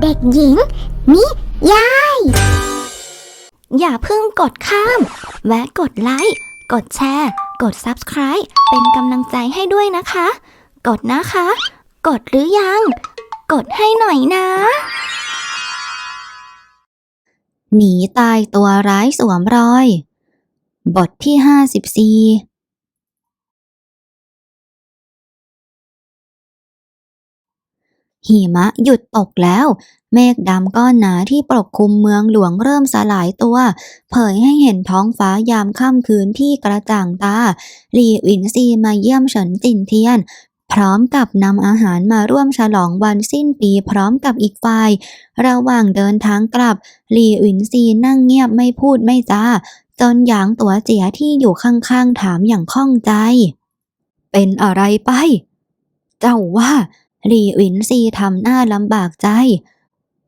เด็กหญิง นิยาย อย่าเพิ่งกดข้าม แวะกดไลค์ กดแชร์ กด Subscribe เป็นกำลังใจให้ด้วยนะคะ กดนะคะ กดหรือยัง กดให้หน่อยนะ หนีตายตัวร้ายสวมรอย บทที่ 54 หิมะหยุดตกแล้ว เมฆดำก้อนหนาที่ปกคลุมเมืองหลวงเริ่มสลายตัว เผยให้เห็นท้องฟ้ายามค่ำคืนที่กระจ่างตา หลี่อินซีมาเยี่ยมเฉินจินเทียน พร้อมกับนำอาหารมาร่วมฉลองวันสิ้นปีพร้อมกับอีกฝ่าย ระหว่างเดินทางกลับ หลี่อินซีนั่งเงียบไม่พูดไม่จาจนหยางตัวเจียที่อยู่ข้างๆถามอย่างข้องใจ เป็นอะไรไป เจ้าว่า หลี่อินซีทำหน้าลำบากใจ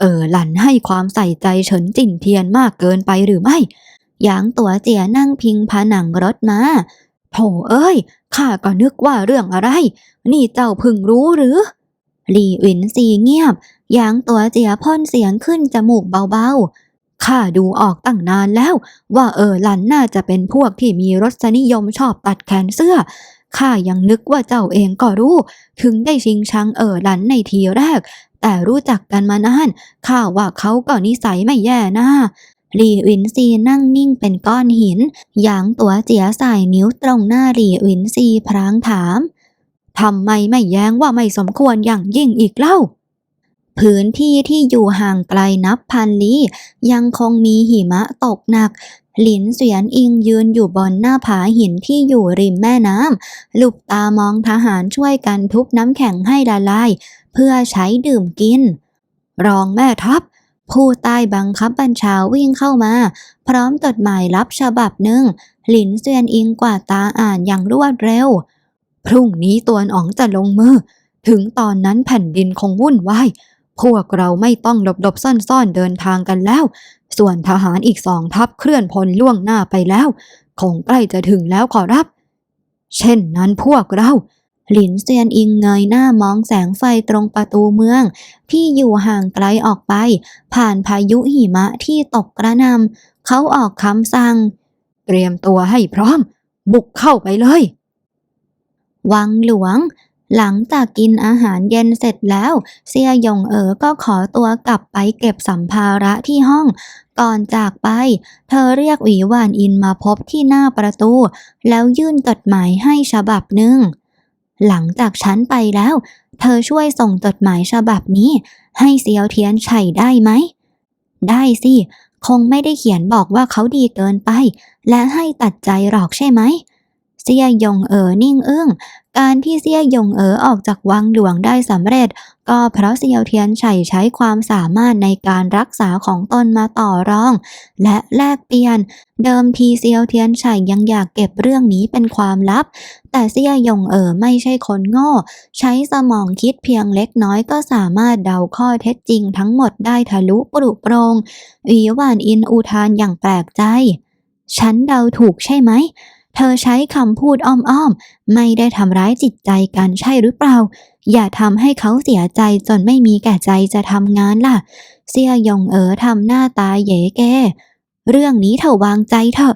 เออหลันให้ความใส่ใจเฉินจินเทียนมากเกินไปหรือไม่หยางตัวเจียนั่งพิงผนังรถมาโถเอ้ย ข้าก็นึกว่าเรื่องอะไร นี่เจ้าพึงรู้หรือ หลี่อินซีเงียบ หยางตัวเจียพ่นเสียงขึ้นจมูกเบาๆ ข้าดูออกตั้งนานแล้ว ว่าเออหลันน่าจะเป็นพวกที่มีรสนิยมชอบตัดแขนเสื้อ ข้ายังนึกว่าเจ้าเองก็รู้ ถึงได้ชิงชังเออหลันในทีแรก แต่รู้จักกันมานานข้าว่าเขาก็นิสัยไม่แย่นะหลี่วินซีนั่งนิ่งเป็นก้อนหินหยางตัวเจียใส่นิ้วตรงหน้าหลี่วินซีพรางถามทำไมไม่แย้งว่าไม่สมควรอย่างยิ่งอีกเล่า พื้นที่ที่อยู่ห่างไกลนับพันลี้ยังคงมีหิมะตกหนัก หลินเสียนอิงยืนอยู่บนหน้าผาหินที่อยู่ริมแม่น้ำลูบตามองทหารช่วยกันทุบน้ำแข็งให้ละลาย เพื่อใช้ดื่มกิน รองแม่ทัพผู้ใต้บังคับบัญชาวิ่งเข้ามา พร้อมจดหมายลับฉบับหนึ่ง หลินเซียนอิงกว่าตาอ่านอย่างรวดเร็ว พรุ่งนี้ตัวนอ๋องจะลงมือ ถึงตอนนั้นแผ่นดินคงวุ่นวาย พวกเราไม่ต้องหลบๆซ่อนๆเดินทางกันแล้ว ส่วนทหารอีกสองทัพเคลื่อนพลล่วงหน้าไปแล้ว คงใกล้จะถึงแล้วขอรับ เช่นนั้นพวกเรา หลินเซียนอิงเงยหน้ามองแสงไฟตรงประตูเมือง ที่อยู่ห่างไกลออกไป ผ่านพายุหิมะที่ตกกระหนำเขาออกคำสั่ง เตรียมตัวให้พร้อม บุกเข้าไปเลย วังหลวง หลังจากกินอาหารเย็นเสร็จแล้ว เซียหยงเอ๋อก็ขอตัวกลับไปเก็บสัมภาระที่ห้อง ก่อนจากไป เธอเรียกหวีหวานอินมาพบที่หน้าประตู แล้วยื่นจดหมายให้ฉบับหนึ่ง หลังจากฉันไปแล้ว เธอช่วยส่งจดหมายฉบับนี้ ให้เซียวเทียนไฉได้ไหม ได้สิ คงไม่ได้เขียนบอกว่าเขาดีเกินไป และให้ตัดใจหรอกใช่ไหม เซียยงเอ๋อนิ่งอึ้ง การที่เซียยงเอ๋อออกจากวังหลวงได้สำเร็จ ก็เพราะเซียวเทียนไฉใช้ความสามารถในการรักษาของตนมาต่อรอง และแลกเปลี่ยน เดิมทีเซียวเทียนไฉยังอยากเก็บเรื่องนี้เป็นความลับ แต่เซียยงเอ๋อไม่ใช่คนโง่ ใช้สมองคิดเพียงเล็กน้อยก็สามารถเดาข้อเท็จจริงทั้งหมดได้ทะลุปรุโปรงหวีหวานอินอุทานอย่างแปลกใจ ฉันเดาถูกใช่ไหม เธอใช้คำพูดอ้อมๆ ไม่ได้ทำร้ายจิตใจกันใช่หรือเปล่า อย่าทำให้เขาเสียใจจนไม่มีแก่ใจจะทำงานล่ะเสี่ยหยงเอ๋อทำหน้าตาเหยแก เรื่องนี้เธอวางใจเถอะ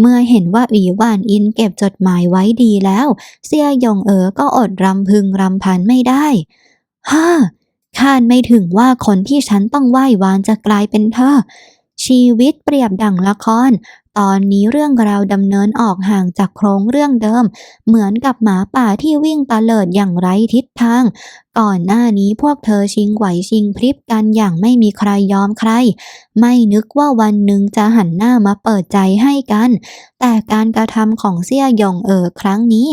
เมื่อเห็นว่าหวีวานอินเก็บจดหมายไว้ดีแล้วเสี่ยหยงเอ๋อก็อดรำพึงรำพันไม่ได้ฮ่าคาดไม่ถึงว่าคนที่ฉันต้องไหว้วานจะกลายเป็นเธอ ชีวิตเปรียบดั่งละคร ตอนนี้เรื่องราวดำเนินออกห่างจากโครงเรื่องเดิม เหมือนกับหมาป่าที่วิ่งตะเลิดอย่างไร้ทิศทาง ก่อนหน้านี้พวกเธอชิงไหวชิงพริบกันอย่างไม่มีใครยอมใคร ไม่นึกว่าวันหนึ่งจะหันหน้ามาเปิดใจให้กัน แต่การกระทำของเสี่ยหยงเอ๋อครั้งนี้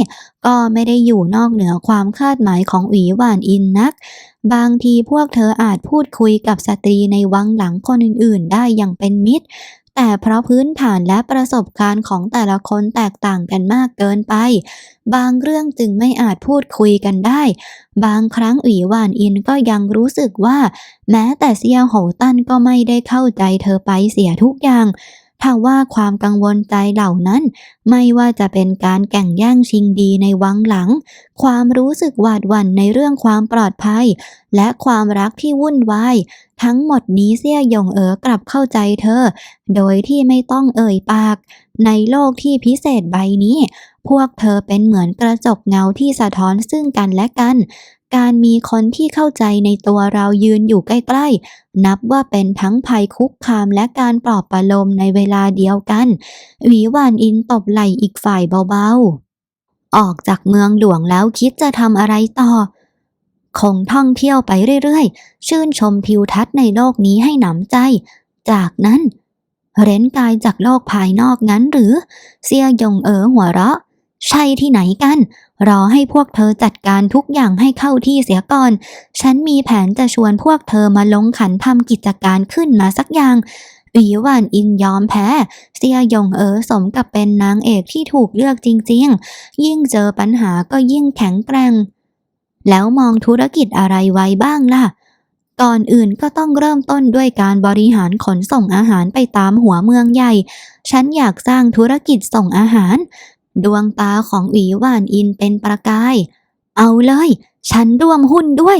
ก็ไม่ได้อยู่นอกเหนือความคาดหมายของหวีหวานอินนัก บางทีพวกเธออาจพูดคุยกับสตรีในวังหลังคนอื่นๆ ได้อย่างเป็นมิตร แต่เพราะพื้นฐานและประสบการณ์ของแต่ละคนแตกต่างกันมากเกินไป บางเรื่องจึงไม่อาจพูดคุยกันได้ บางครั้งอีหวานอินก็ยังรู้สึกว่า แม้แต่เซียโหตันก็ไม่ได้เข้าใจเธอไปเสียทุกอย่าง ถ้าว่าความกังวลใจเหล่านั้น ไม่ว่าจะเป็นการแข่งแย่งชิงดีในวังหลัง ความรู้สึกหวาดหวั่นในเรื่องความปลอดภัย และความรักที่วุ่นวายทั้งหมดนี้เสี่ยหยงเอ๋อกลับเข้าใจเธอ โดยที่ไม่ต้องเอ่ยปาก ในโลกที่พิเศษใบนี้ พวกเธอเป็นเหมือนกระจกเงาที่สะท้อนซึ่งกันและกัน การมีคนที่เข้าใจในตัวเรายืนอยู่ใกล้ๆ นับว่าเป็นทั้งภัยคุกคามและการปลอบประโลมในเวลาเดียวกัน หวีหวานอินตบไหล่อีกฝ่ายเบาๆ ออกจากเมืองหลวงแล้วคิดจะทำอะไรต่อ คงท่องเที่ยวไปเรื่อยๆ ชื่นชมทิวทัศน์ในโลกนี้ให้หนำใจ จากนั้น เร้นกายจากโลกภายนอกงั้นหรือเสียยงเอ๋อหัวเราะ ใช่ที่ไหนกันรอให้พวกเธอจัดการทุกอย่างให้เข้าที่เสียก่อน ฉันมีแผนจะชวนพวกเธอมาลงขันทำกิจการขึ้นมาสักอย่างหวีหวานอินยอมแพ้เสียยงเอ๋อสมกับเป็นนางเอกที่ถูกเลือกจริงๆ ยิ่งเจอปัญหาก็ยิ่งแข็งแกร่ง แล้วมองธุรกิจอะไรไว้บ้างล่ะ ก่อนอื่นก็ต้องเริ่มต้นด้วยการบริหารขนส่งอาหารไปตามหัวเมืองใหญ่ ฉันอยากสร้างธุรกิจส่งอาหาร ดวงตาของหวีหวานอินเป็นประกาย เอาเลย ฉันร่วมหุ้นด้วย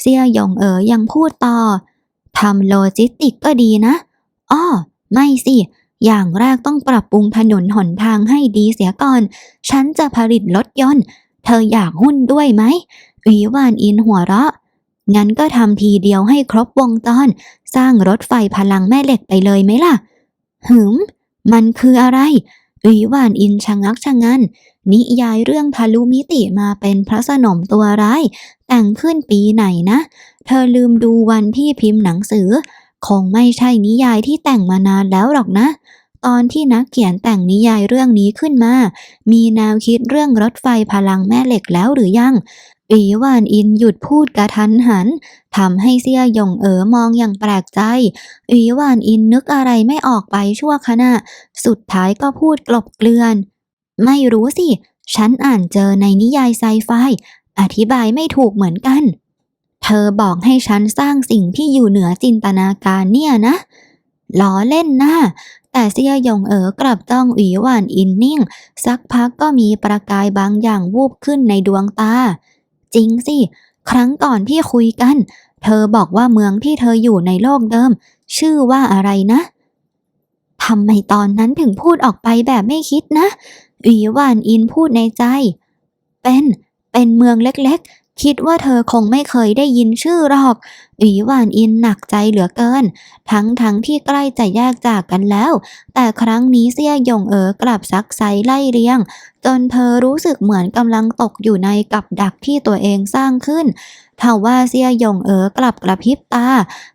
เสี่ยหยงเอ๋อยังพูดต่อทำโลจิสติกก็ดีนะอ้อไม่สิ อย่างแรกต้องปรับปรุงถนนหนทางให้ดีเสียก่อน ฉันจะผลิตรถยนต์ เธออยากหุ้นด้วยไหมหวีหวานอินหัวเราะงั้นก็ทำทีเดียวให้ครบวงจร สร้างรถไฟพลังแม่เหล็กไปเลยไหมล่ะ หืม มันคืออะไร หวีหวานอินชะงักชะงันนิยายเรื่องทะลุมิติมาเป็นพระสนมตัวร้าย แต่งขึ้นปีไหนนะ เธอลืมดูวันที่พิมพ์หนังสือ คงไม่ใช่นิยายที่แต่งมานานแล้วหรอกนะตอนที่นักเขียนแต่งนิยายเรื่องนี้ขึ้นมา มีแนวคิดเรื่องรถไฟพลังแม่เหล็กแล้วหรือยัง หวีหวานอินหยุดพูดกระทันหันทำให้เสี่ยหยงเอ๋อมองอย่างแปลกใจหวีหวานอินนึกอะไรไม่ออกไปชั่วขณะ สุดท้ายก็พูดกลบเกลื่อน ไม่รู้สิ ฉันอ่านเจอในนิยายไซไฟ อธิบายไม่ถูกเหมือนกัน เธอบอกให้ฉันสร้างสิ่งที่อยู่เหนือจินตนาการเนี่ยนะล้อเล่นนะ แต่เสียหยงเอ๋อกลับจ้องหวีหวานอินนิ่ง สักพักก็มีประกายบางอย่างวูบขึ้นในดวงตา จริงสิ ครั้งก่อนที่คุยกัน เธอบอกว่าเมืองที่เธออยู่ในโลกเดิม ชื่อว่าอะไรนะทำไมตอนนั้นถึงพูดออกไปแบบไม่คิดนะอีวานอินพูดในใจ เป็น เป็นเมืองเล็ก คิดว่าเธอคงไม่เคยได้ยินชื่อหรอกหวีหวานอินหนักใจเหลือเกิน ทั้งทั้งที่ใกล้จะแยกจากกันแล้ว แต่ครั้งนี้เสี่ยหยงเอ๋อกลับซักไซไล่เรียง จนเธอรู้สึกเหมือนกำลังตกอยู่ในกับดักที่ตัวเองสร้างขึ้นทว่าเสี่ยหยงเอ๋อกลับกระพริบตา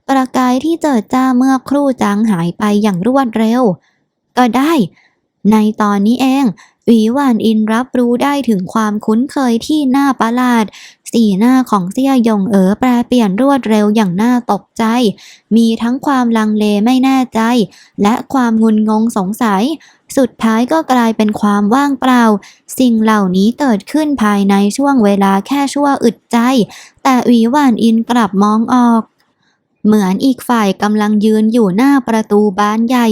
ประกายที่เจิดจ้าเมื่อครู่จางหายไปอย่างรวดเร็ว ก็ได้ ในตอนนี้เองหวีหวานอินรับรู้ได้ถึงความคุ้นเคยที่น่าประหลาด สีหน้าของเซี่ยยงเอ๋อแปรเปลี่ยนรวดเร็วอย่างน่าตกใจ มีทั้งความลังเลไม่แน่ใจ และความงุนงงสงสัย สุดท้ายก็กลายเป็นความว่างเปล่า สิ่งเหล่านี้เกิดขึ้นภายในช่วงเวลาแค่ชั่วอึดใจ แต่อีหวานอินกลับมองออก เหมือนอีกฝ่ายกำลังยืนอยู่หน้าประตูบานใหญ่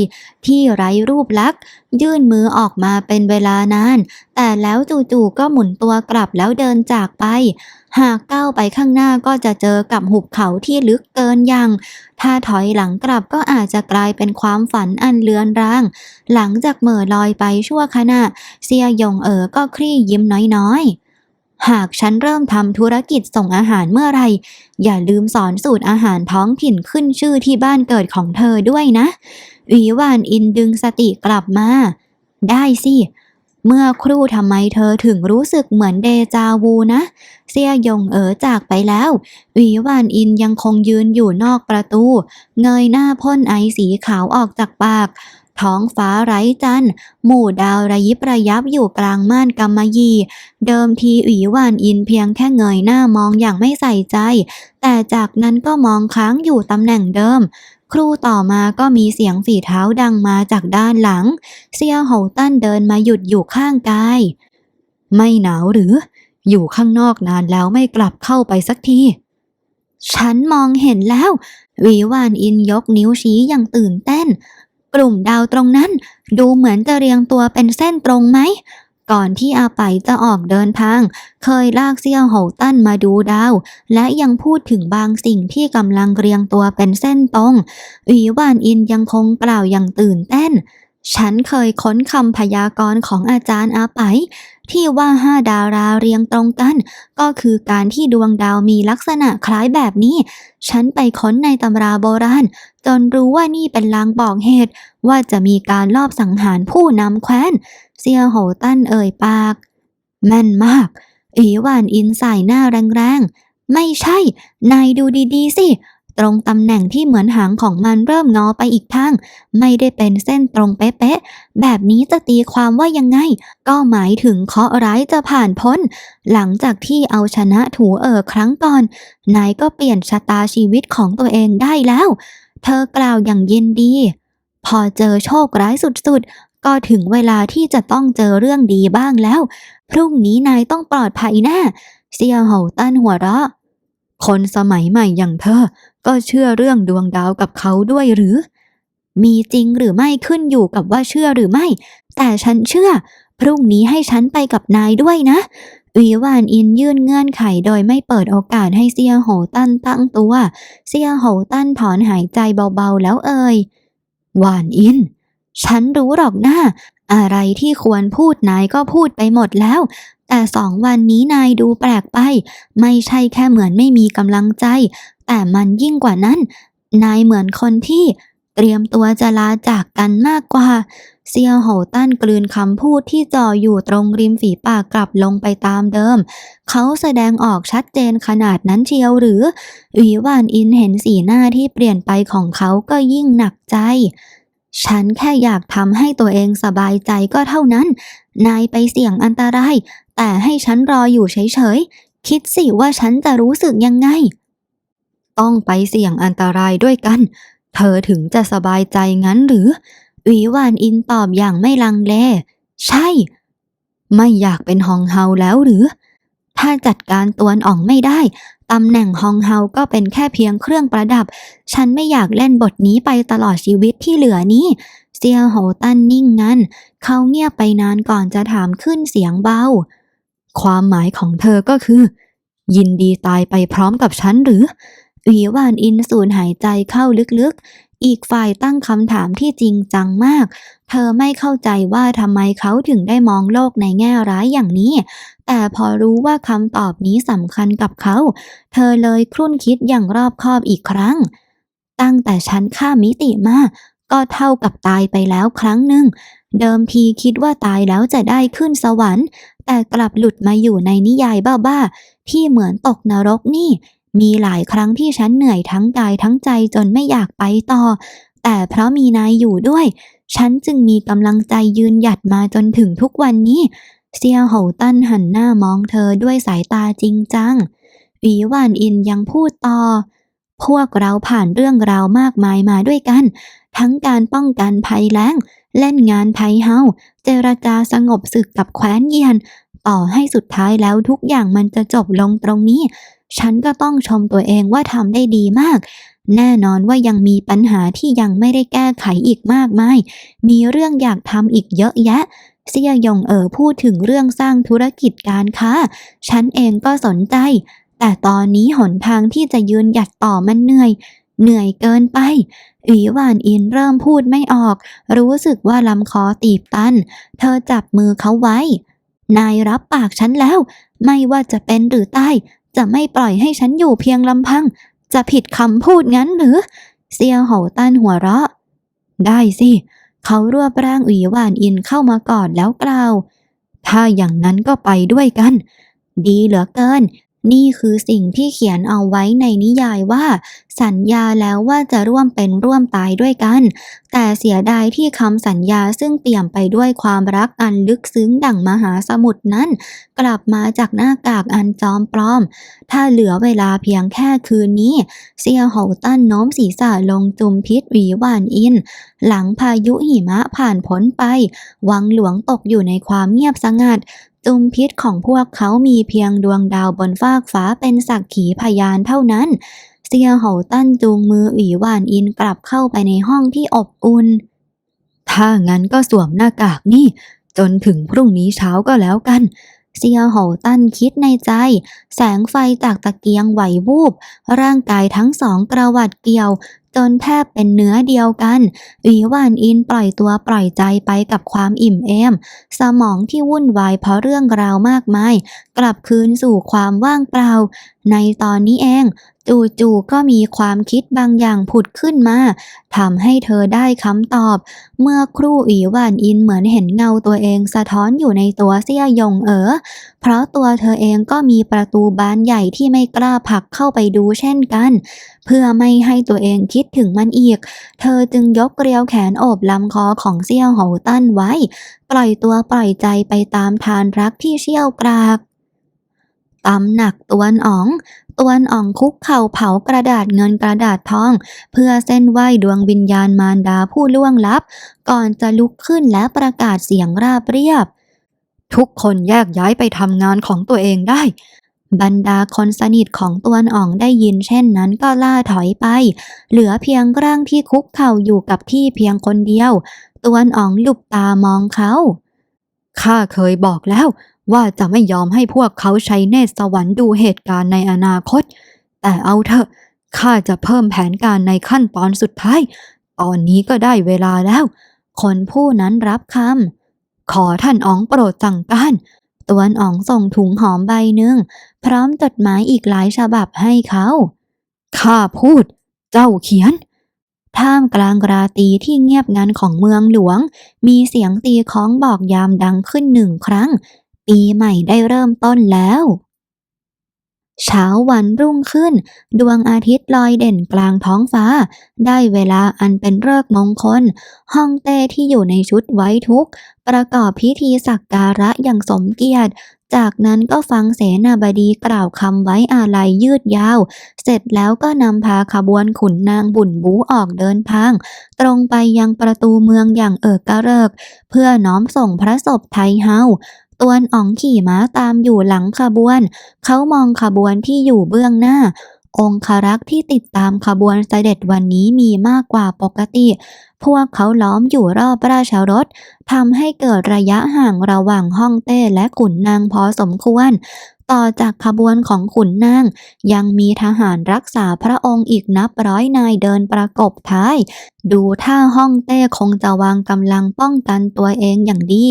ที่ไร้รูปลักษ์ยื่นมือออกมาเป็นเวลานาน แต่แล้วจู่ๆก็หมุนตัวกลับแล้วเดินจากไป หากก้าวไปข้างหน้าก็จะเจอกับหุบเขาที่ลึกเกินยัง ถ้าถอยหลังกลับก็อาจจะกลายเป็นความฝันอันเลือนราง หลังจากเหม่อลอยไปชั่วขณะ เซียหยงเอ๋อก็คลี่ยิ้มน้อยๆ หากฉันเริ่มทำธุรกิจส่งอาหารเมื่อไร อย่าลืมสอนสูตรอาหารท้องถิ่นขึ้นชื่อที่บ้านเกิดของเธอด้วยนะหวีหวานอินดึงสติกลับมา ได้สิ เมื่อครู่ทำไมเธอถึงรู้สึกเหมือนเดจาวูนะ เซียยงเอ๋อจากไปแล้วหวีหวานอินยังคงยืนอยู่นอกประตู เงยหน้าพ่นไอสีขาวออกจากปาก ท้องฟ้าไร้จันทร์ หมู่ดาวระยิบระยับอยู่กลางม่านกำมะยี เดิมทีหวีหวานอินเพียงแค่เงยหน้ามองอย่างไม่ใส่ใจ แต่จากนั้นก็มองค้างอยู่ตำแหน่งเดิม ครู่ต่อมาก็มีเสียงฝีเท้าดังมาจากด้านหลัง เซียโหวตันเดินมาหยุดอยู่ข้างกาย ไม่หนาวหรือ อยู่ข้างนอกนานแล้วไม่กลับเข้าไปสักทีฉันมองเห็นแล้ว วีวานอินยกนิ้วชี้อย่างตื่นเต้น กลุ่มดาวตรงนั้น ดูเหมือนจะเรียงตัวเป็นเส้นตรงไหม ก่อนที่อาไปจะออกเดินทาง เคยลากเซี่ยวโหตั้นมาดูดาว และยังพูดถึงบางสิ่งที่กำลังเรียงตัวเป็นเส้นตรงอีวานอินยังคงกล่าวอย่างตื่นเต้น ฉันเคยค้นคำพยากรณ์ของอาจารย์อาไป ที่ว่าห้าดาราเรียงตรงกัน ก็คือการที่ดวงดาวมีลักษณะคล้ายแบบนี้ ฉันไปค้นในตำราโบราณ จนรู้ว่านี่เป็นลางบอกเหตุ ว่าจะมีการลอบสังหารผู้นำแคว้น เซียโหตั้นเอ่ยปาก แม่นมาก อีวานอินใส่หน้าแรงๆ ไม่ใช่ นายดูดีๆสิ ตรงตำแหน่งที่เหมือนหางของมันเริ่มงอไปอีกทาง ไม่ได้เป็นเส้นตรงเป๊ะๆ แบบนี้จะตีความว่ายังไง ก็หมายถึงเคาะร้ายจะผ่านพ้น หลังจากที่เอาชนะถูเออครั้งก่อน นายก็เปลี่ยนชะตาชีวิตของตัวเองได้แล้ว เธอกล่าวอย่างเยินดี พอเจอโชคร้ายสุดๆ ก็ถึงเวลาที่จะต้องเจอเรื่องดีบ้างแล้ว พรุ่งนี้นายต้องปลอดภัยแน่เซียโหวตั้นหัวเราะคนสมัยใหม่อย่างเธอ ก็เชื่อเรื่องดวงดาวกับเขาด้วยหรือ มีจริงหรือไม่ขึ้นอยู่กับว่าเชื่อหรือไม่ แต่ฉันเชื่อ พรุ่งนี้ให้ฉันไปกับนายด้วยนะวีวานอินยื่นเงื่อนไขโดยไม่เปิดโอกาสให้เซียโหตั้นตั้งตัว เซียโหตั้นถอนหายใจเบาๆแล้วเอ่ยหวานอิน ฉันรู้หรอกนะ อะไรที่ควรพูดนายก็พูดไปหมดแล้ว แต่สองวันนี้นายดูแปลกไป ไม่ใช่แค่เหมือนไม่มีกำลังใจ แต่มันยิ่งกว่านั้น นายเหมือนคนที่เตรียมตัวจะลาจากกันมากกว่า เซียวโหตั้นกลืนคำพูดที่จ่ออยู่ตรงริมฝีปากกลับลงไปตามเดิม เขาแสดงออกชัดเจนขนาดนั้นเชียวหรือหวีหวานอินเห็นสีหน้าที่เปลี่ยนไปของเขาก็ยิ่งหนักใจ ฉันแค่อยากทำให้ตัวเองสบายใจก็เท่านั้น นายไปเสี่ยงอันตราย แต่ให้ฉันรออยู่เฉยๆ คิดสิว่าฉันจะรู้สึกยังไง ต้องไปเสี่ยงอันตรายด้วยกัน เธอถึงจะสบายใจงั้นหรือหวีวานอินตอบอย่างไม่ลังเล ใช่ ไม่อยากเป็นฮองเฮาแล้วหรือ ถ้าจัดการตวนอ่องไม่ได้ ตำแหน่งฮองเฮาก็เป็นแค่เพียงเครื่องประดับ ฉันไม่อยากเล่นบทนี้ไปตลอดชีวิตที่เหลือนี้เซียโหตันนิ่งงันเขาเงียบไปนานก่อนจะถามขึ้นเสียงเบา ความหมายของเธอก็คือ ยินดีตายไปพร้อมกับฉันหรืออีวานอินสูนหายใจเข้าลึกๆ อีกฝ่ายตั้งคำถามที่จริงจังมาก เธอไม่เข้าใจว่าทำไมเขาถึงได้มองโลกในแง่ร้ายอย่างนี้ แต่พอรู้ว่าคำตอบนี้สำคัญกับเขา เธอเลยครุ่นคิดอย่างรอบคอบอีกครั้ง ตั้งแต่ฉันข้ามิติมา ก็เท่ากับตายไปแล้วครั้งหนึ่ง เดิมทีคิดว่าตายแล้วจะได้ขึ้นสวรรค์ แต่กลับหลุดมาอยู่ในนิยายบ้าๆที่เหมือนตกนรกนี่ มีหลายครั้งที่ฉันเหนื่อยทั้งกายทั้งใจจนไม่อยากไปต่อ แต่เพราะมีนายอยู่ด้วย ฉันจึงมีกำลังใจยืนหยัดมาจนถึงทุกวันนี้ เซียโหตันหันหน้ามองเธอด้วยสายตาจริงจังหวีหวานอินยังพูดต่อ พวกเราผ่านเรื่องราวมากมายมาด้วยกัน ทั้งการป้องกันภัยแล้ง เล่นงานไทเฮา เจรจาสงบศึกกับแคว้นเยียน ต่อให้สุดท้ายแล้วทุกอย่างมันจะจบลงตรงนี้ ฉันก็ต้องชมตัวเองว่าทำได้ดีมาก แน่นอนว่ายังมีปัญหาที่ยังไม่ได้แก้ไขอีกมากมาย มีเรื่องอยากทำอีกเยอะแยะ เซียยงเอ๋อพูดถึงเรื่องสร้างธุรกิจการค้า ฉันเองก็สนใจ แต่ตอนนี้หนทางที่จะยืนหยัดต่อมันเหนื่อย เหนื่อยเกินไปหวีหวานอินเริ่มพูดไม่ออก รู้สึกว่าลำคอตีบตัน เธอจับมือเขาไว้ นายรับปากฉันแล้ว ไม่ว่าจะเป็นหรือตายจะไม่ปล่อยให้ฉันอยู่เพียงลำพัง จะผิดคำพูดงั้นหรือ เซียโหวตันหัวเราะ ได้สิ เขารวบร่างอุ๋ยวานอินเข้ามากอดแล้วกล่าว ถ้าอย่างนั้นก็ไปด้วยกัน ดีเหลือเกิน นี่คือสิ่งที่เขียนเอาไว้ในนิยายว่า สัญญาแล้วว่าจะร่วมเป็นร่วมตายด้วยกัน แต่เสียดายที่คำสัญญาซึ่งเปี่ยมไปด้วยความรักอันลึกซึ้งดั่งมหาสมุทรนั้น กลับมาจากหน้ากากอันจอมปลอม ถ้าเหลือเวลาเพียงแค่คืนนี้ เซียโหวตันโน้มศีรษะลงจุมพิษหวีหวานอิน หลังพายุหิมะผ่านพ้นไป วังหลวงตกอยู่ในความเงียบสงัด จุมพิษของพวกเขามีเพียงดวงดาวบนฟากฟ้าเป็นสักขีพยานเท่านั้น เซียโหวตั้นจูงมือหวีหวานอินกลับเข้าไปในห้องที่อบอุ่น ถ้างั้นก็สวมหน้ากากนี่ จนถึงพรุ่งนี้เช้าก็แล้วกัน เซียวโหตั้นคิดในใจ แสงไฟจากตะเกียงไหววูบ ร่างกายทั้งสองกระวัดเกี่ยว จนแทบเป็นเนื้อเดียวกันอีวานอินปล่อยตัวปล่อยใจไปกับความอิ่มเอม สมองที่วุ่นวายเพราะเรื่องราวมากมาย กลับคืนสู่ความว่างเปล่า ในตอนนี้เองจู่ๆก็มีความคิดบางอย่างผุดขึ้นมาทำให้เธอได้คำตอบ เมื่อครู่อีหวานอินเหมือนเห็นเงาตัวเองสะท้อนอยู่ในตัวเสี่ยหยงเอ๋อเพราะตัวเธอเองก็มีประตูบานใหญ่ที่ไม่กล้าผลักเข้าไปดูเช่นกัน เพื่อไม่ให้ตัวเองคิดถึงมันอีก เธอจึงยกเกลียวแขนโอบลำคอของเซี่ยวโหวตั้นไว้ ปล่อยตัวปล่อยใจไปตามทานรักที่เชี่ยวกราก ตำหนักตวนอ๋องตวนอ๋องคุกเข่าเผากระดาษเงินกระดาษทอง เพื่อเส้นไหวดวงวิญญาณมารดาผู้ล่วงลับ ก่อนจะลุกขึ้นและประกาศเสียงราบเรียบ ทุกคนแยกย้ายไปทำงานของตัวเองได้ บรรดาคนสนิทของตวนอ่องได้ยินเช่นนั้นก็ล่าถอยไป เหลือเพียงร่างที่คุกเข่าอยู่กับที่เพียงคนเดียว ตวนอ่องหลุบตามองเขาข้าเคยบอกแล้ว ว่าจะไม่ยอมให้พวกเขาใช้เนตรสวรรค์ดูเหตุการณ์ในอนาคต แต่เอาเถอะข้าจะเพิ่มแผนการในขั้นตอนสุดท้าย ตอนนี้ก็ได้เวลาแล้ว คนผู้นั้นรับคำขอท่านอ๋องโปรดสั่งการตวนอ๋องส่งถุงหอมใบหนึ่ง พร้อมจดหมายอีกหลายฉบับให้เขา ข้าพูด เจ้าเขียน ท่ามกลางราตรีที่เงียบงันของเมืองหลวง มีเสียงตีของบอกยามดังขึ้นหนึ่งครั้ง ปีใหม่ได้เริ่มต้นแล้ว เช้าวันรุ่งขึ้น ดวงอาทิตย์ลอยเด่นกลางท้องฟ้า ได้เวลาอันเป็นฤกษ์มงคลฮ่องเต้ที่อยู่ในชุดไว้ทุก ประกอบพิธีสักการะอย่างสมเกียรติจากนั้นก็ฟังเสนาบดีกล่าวคำไว้อาลัยยืดยาว เสร็จแล้วก็นำพาขบวนขุนนางบุญบูออกเดินทาง ตรงไปยังประตูเมืองอย่างเอิกกระเริก เพื่อน้อมส่งพระศพไทเฮา ตวนอ๋องขี่ม้าตามอยู่หลังขบวน เขามองขบวนที่อยู่เบื้องหน้า องครักษ์ที่ติดตามขบวนเสด็จวันนี้มีมากกว่าปกติ พวกเขาล้อมอยู่รอบราชรถทำให้เกิดระยะห่างระหว่างห้องเต้และขุนนางพอสมควร ต่อจากขบวนของขุนนาง ยังมีทหารรักษาพระองค์อีกนับร้อยนายเดินประกบท้าย ดูท่าฮ่องเต้คงจะวางกำลังป้องกันตัวเองอย่างดี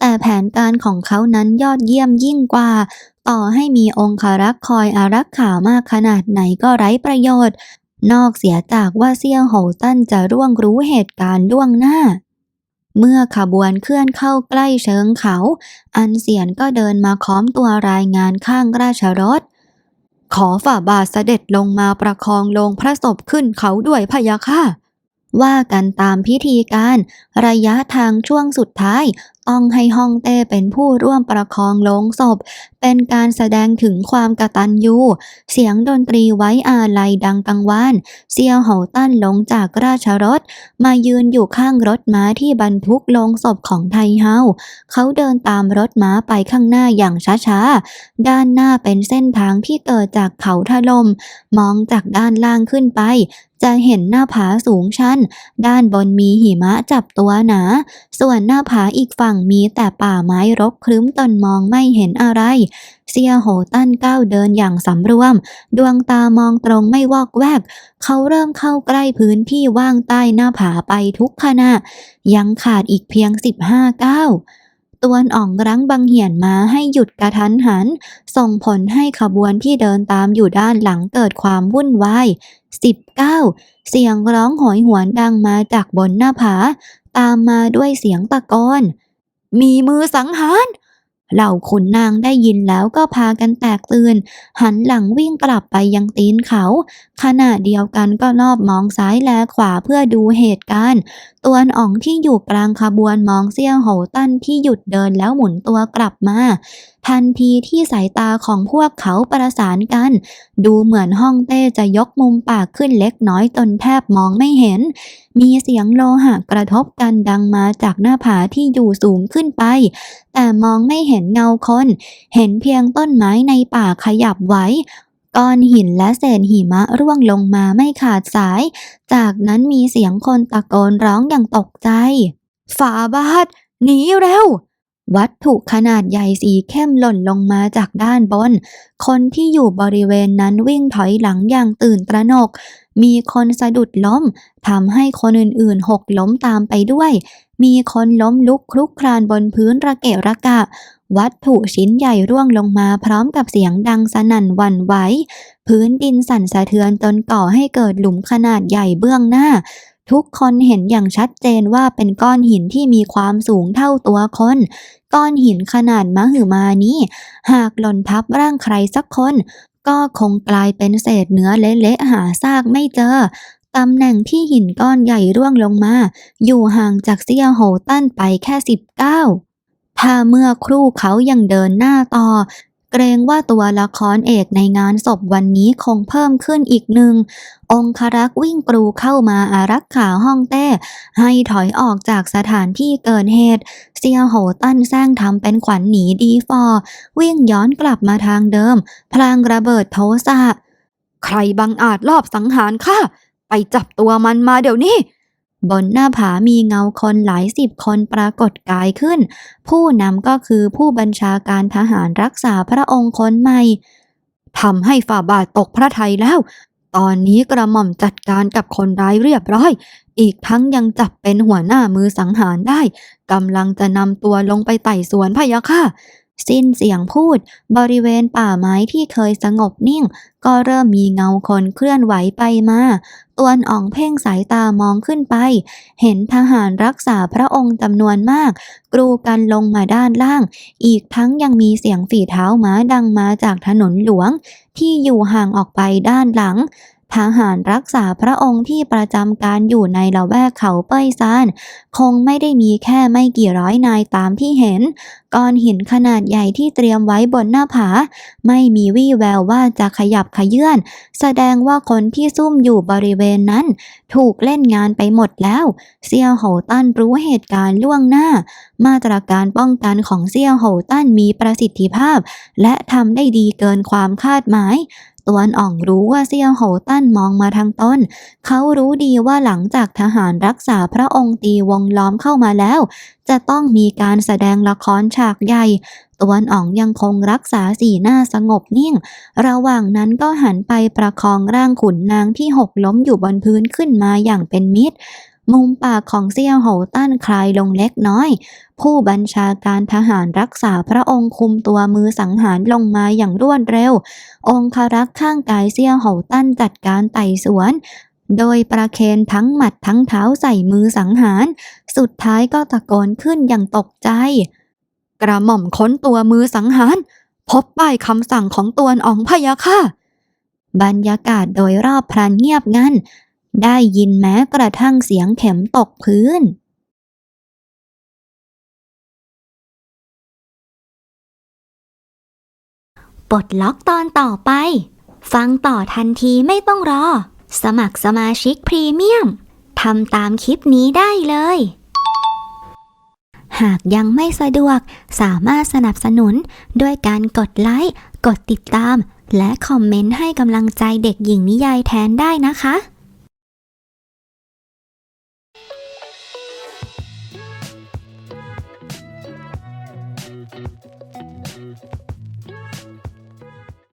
แต่แผนการของเขานั้นยอดเยี่ยมยิ่งกว่า ต่อให้มีองครักษ์คอยอารักขามากขนาดไหนก็ไร้ประโยชน์ นอกเสียจากว่าเซี่ยวโหวตั้นจะร่วงรู้เหตุการณ์ล่วงหน้า เมื่อขบวนเคลื่อนเข้าใกล้เชิงเขา อันเสียนก็เดินมาค้อมตัวรายงานข้างราชรถ ขอฝ่าบาทเสด็จลงมาประคองลงพระศพขึ้นเขาด้วยพยาค่ะว่ากันตามพิธีการ ระยะทางช่วงสุดท้าย ต้องให้ฮ่องเต้เป็นผู้ร่วมประคองลงศพ เป็นการแสดงถึงความกตัญญูเสียงดนตรีไว้อาลัยดังกังวานเซียวโหวตั้นลงจากราชรถ มายืนอยู่ข้างรถม้าที่บรรทุกลงศพของไทเฮาเขาเดินตามรถม้าไปข้างหน้าอย่างช้าๆ ด้านหน้าเป็นเส้นทางที่เกิดจากเขาถลม มองจากด้านล่างขึ้นไปจะเห็นหน้าผาสูงชัน ด้านบนมีหิมะจับตัวหนา ส่วนหน้าผาอีกฝั่งมีแต่ป่าไม้รกครึ้มตนมองไม่เห็นอะไร เซียโหตั้นก้าวเดินอย่างสำรวม ดวงตามองตรงไม่วอกแวก เขาเริ่มเข้าใกล้พื้นที่ว่างใต้หน้าผาไปทุกขณะ ยังขาดอีกเพียง15ก้าวตวนอ่องรั้งบังเหียนมาให้หยุดกระทันหัน ส่งผลให้ขบวนที่เดินตามอยู่ด้านหลังเกิดความวุ่นวาย 19 เสียงร้องโหยหวนดังมาจากบนหน้าผา ตามมาด้วยเสียงตะโกน มีมือสังหารเหล่าขุนนางได้ยินแล้วก็พากันแตกตื่น หันหลังวิ่งกลับไปยังตีนเขา ขณะเดียวกันก็รอบมองซ้ายและขวาเพื่อดูเหตุการณ์ ตัวนอ่องที่อยู่กลางขบวนมองเซี่ยวโหตั้นที่หยุดเดินแล้วหมุนตัวกลับมา ทันทีที่สายตาของพวกเขาประสานกัน ดูเหมือนห้องเต้จะยกมุมปากขึ้นเล็กน้อยจนแทบมองไม่เห็น มีเสียงโลหะกระทบกันดังมาจากหน้าผาที่อยู่สูงขึ้นไป แต่มองไม่เห็นเงาคน เห็นเพียงต้นไม้ในป่าขยับไหวก้อนหินและเศษหิมะร่วงลงมาไม่ขาดสาย จากนั้นมีเสียงคนตะโกนร้องอย่างตกใจ ฝาบาทหนีเร็ว วัตถุขนาดใหญ่สีเข้มหล่นลงมาจากด้านบน คนที่อยู่บริเวณนั้นวิ่งถอยหลังอย่างตื่นตระหนก มีคนสะดุดล้มทำให้คนอื่นๆหกล้มตามไปด้วย มีคนล้มลุกคลุกคลานบนพื้นระเกะระกะ วัตถุชิ้นใหญ่ร่วงลงมาพร้อมกับเสียงดังสนั่นหวั่นไหว พื้นดินสั่นสะเทือนจนก่อให้เกิดหลุมขนาดใหญ่เบื้องหน้า ทุกคนเห็นอย่างชัดเจนว่าเป็นก้อนหินที่มีความสูงเท่าตัวคน ก้อนหินขนาดมหึมานี้ หากหล่นทับร่างใครสักคน ก็คงกลายเป็นเศษเนื้อเละๆหาซากไม่เจอตำแหน่งที่หินก้อนใหญ่ร่วงลงมา อยู่ห่างจากเซียโฮตันไปแค่สิบเก้าถ้าเมื่อครู่เขายังเดินหน้าต่อ เกรงว่าตัวละครเอกในงานศพวันนี้คงเพิ่มขึ้นอีกหนึ่ง องครักษ์วิ่งกรูเข้ามาอารักขาห้องเต้ ให้ถอยออกจากสถานที่เกิดเหตุ เซียโหตันแซงทำเป็นขวัญหนีดีฟอร์วิ่งย้อนกลับมาทางเดิม พลางระเบิดโทสะใครบังอาจลอบสังหารข้าไปจับตัวมันมาเดี๋ยวนี้ บนหน้าผามีเงาคนหลายสิบคนปรากฏกายขึ้น ผู้นำก็คือผู้บัญชาการทหารรักษาพระองค์คนใหม่ทำให้ฝ่าบาทตกพระทัยแล้ว ตอนนี้กระหม่อมจัดการกับคนร้ายเรียบร้อย อีกทั้งยังจับเป็นหัวหน้ามือสังหารได้กำลังจะนำตัวลงไปไต่สวนพะยะค่ะ สิ้นเสียงพูด บริเวณป่าไม้ที่เคยสงบนิ่ง ก็เริ่มมีเงาคนเคลื่อนไหวไปมาตวนอ่องเพ่งสายตามองขึ้นไป เห็นทหารรักษาพระองค์จำนวนมาก กรูกันลงมาด้านล่าง อีกทั้งยังมีเสียงฝีเท้าม้าดังมาจากถนนหลวง ที่อยู่ห่างออกไปด้านหลัง ทหารรักษาพระองค์ที่ประจำการอยู่ในละแวกเขาเป้ยซานคงไม่ได้มีแค่ไม่กี่ร้อยนายตามที่เห็นก้อนหินขนาดใหญ่ที่เตรียมไว้บนหน้าผา ไม่มีวี่แววว่าจะขยับขยื่นแสดงว่าคนที่ซุ่มอยู่บริเวณนั้น ถูกเล่นงานไปหมดแล้ว เซียวโหตันรู้เหตุการณ์ล่วงหน้า มาตรการป้องกันของเซียวโหตันมีประสิทธิภาพ และทำได้ดีเกินความคาดหมาย ตวนอ่องรู้ว่าเซียวโหตั้นมองมาทางต้น เขารู้ดีว่าหลังจากทหารรักษาพระองค์ตีวงล้อมเข้ามาแล้ว จะต้องมีการแสดงละครฉากใหญ่ตวนอ่องยังคงรักษาสีหน้าสงบนิ่ง ระหว่างนั้นก็หันไปประคองร่างขุนนางที่หกล้มอยู่บนพื้นขึ้นมาอย่างเป็นมิตร มุมปากของเซี่ยวโหตันคลายลงเล็กน้อย ผู้บัญชาการทหารรักษาพระองค์คุมตัวมือสังหารลงมาอย่างรวดเร็ว องครักษ์ข้างกายเซี่ยวโหตันจัดการไต่สวน โดยประเคนทั้งหมัดทั้งเท้าใส่มือสังหาร สุดท้ายก็ตะโกนขึ้นอย่างตกใจ กระหม่อมค้นตัวมือสังหาร พบป้ายคำสั่งของตวนอองพยะค่ะบรรยากาศโดยรอบพลันเงียบงัน ได้ยินแม้กระทั่งเสียงเข็มตกพื้นปลดล็อกตอนต่อไป ฟังต่อทันทีไม่ต้องรอ สมัครสมาชิกพรีเมียมทำตามคลิปนี้ได้เลย หากยังไม่สะดวกสามารถสนับสนุนด้วยการกดไลค์ กดติดตาม และคอมเมนต์ให้กำลังใจเด็กหญิงนิยายแทนได้นะคะ